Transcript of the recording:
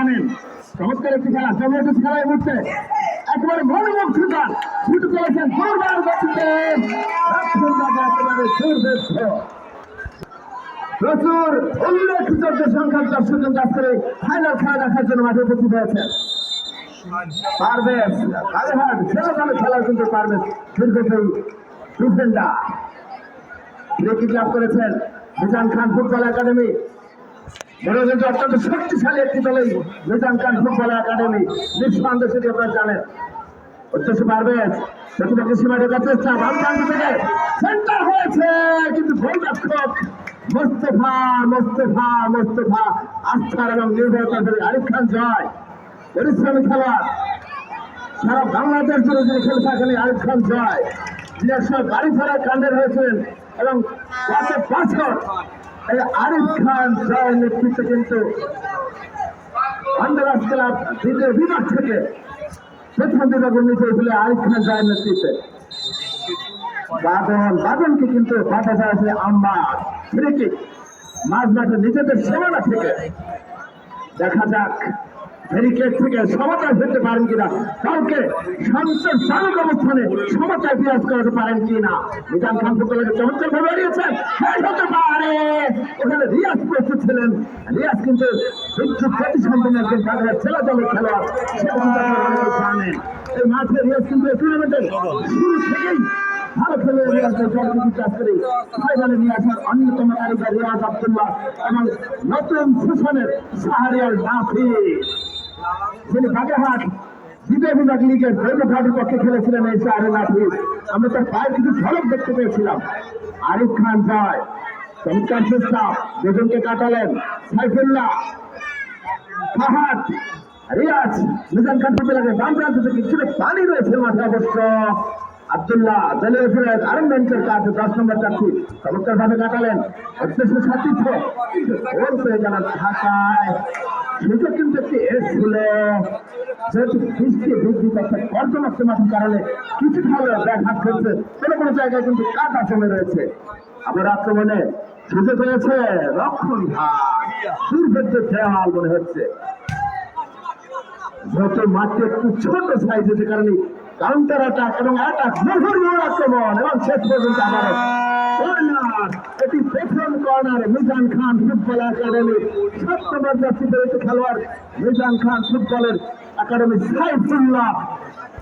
আনেন চমৎকার একটি খেলা জমিয়ে খেলা এই মুহূর্তে একেবারে মনোমুখ ছুটান ছুটে চলেছেন দুর্বার গতিতে প্রচুর উল্লেখযোগ্য সংখ্যার দর্শকজন কাজ করে ফাইনাল খেলা দেখার জন্য মাঠে উপস্থিত হয়েছে। পারবেশ কালেহাট ছেলে ভালো খেলা কিন্তু ডিফেন্ডার উইকেট লাভ করেছেন? Mizan Khan, football academy. শক্তিশালী একটি দলই মিজান খান ফুটবল একাডেমি নিঃসন্দেহে সেটি আপনারা জানেন। উদ্দেশ্য পারবেশ প্রতিপক্ষ সীমা ঢোকার চেষ্টা, বাম প্রান্ত সেন্টার হয়েছে, কিন্তু গোলরক্ষক মোস্তফা মোস্তফা মোস্তফা, আস্থার এবং নির্ভরতার ধরে আরিফ খান জয়। পরিশ্রমী খেলোয়াড়, সারা বাংলাদেশ জুড়ে যিনি খেলে আরিফ খান জয়। একসময় বাড়ি ফেরার কাণ্ডের হয়েছিলেন এবং গত বছর এই আরিফ খান নেতৃত্বে কিন্তু আন্দারাজ ক্লাব দ্বিতীয় বিভাগ থেকে প্রথম বিভাগ উন্নীত হয়েছিল আরিফ খান নেতৃত্বে। বাদন, বাদনকে কিন্তু বাধা আছে আম্বার ফ্রিকিক মাঝ মাঠে নিজেদের থেকে। দেখা যাক ব্যারিকেড থেকে সমতায় ফিরতে পারেন কিনা। কাউকে সন্তোষজনক অবস্থানে সমতায় বিরাজ করাতে পারেন কিনা। নিজাম খান ফুটবলের চমৎকার ভাবে হারিয়েছেন পারে ওখানে রিয়াজ প্রস্তুত ছিলেন রিয়াজ কিন্তু বিদ্যুৎ প্রতিসম্পন্ন একজন বাজারের ছেলে দলের খেলোয়াড়। এই মাঠে রিয়াজ কিন্তু টুর্নামেন্টের শুরু থেকেই ভালো এবং নতুন শাহরিয়ার পক্ষে খেলেছিলেন এই শাহরে নাফি। আমরা তার পায়ের কিছু ঝলক দেখতে পেয়েছিলাম। আরিফ খান জয় দুজনকে কাটালেন সাইফুল্লাহ, ফাহাদ, রিয়াজ মিজান ফুটে লাগে বাম প্রান্ত থেকে কিছুটা পানি রয়েছে মাঠে অবশ্য। আব্দুল্লাহ দলীয় ফিরাজ আরম বেঞ্চের কাছে দশ নম্বর চারটি চমৎকার ভাবে কাটালেন। অত্যন্ত সাথিত্ব ওর পেয়ে গেলেন ঢাকায়। সুযোগ কিন্তু একটি এসেছিল যেহেতু বৃষ্টি বৃদ্ধি পাচ্ছে কারণে কিছুটা হলেও ব্যাঘাত করছে কোনো কোনো জায়গায় কিন্তু কাটা জমে রয়েছে। আবার আক্রমণে সুযোগ হয়েছে রক্ষণ দুর্ভেদ্য দেওয়াল মনে হচ্ছে। যত মাঠটি একটু ছোট সাইজ হতে কারণে কাউন্টার অ্যাটাক এবং অ্যাটাক মুহুর্মুর আক্রমণ, এবং শেষ পর্যন্ত কর্নার এটি প্রথম corner Mizan Khan football academy সাত নম্বর খেলোয়াড় মিজান খান ফুটবলের একাডেমি সাইফুল্লাহ।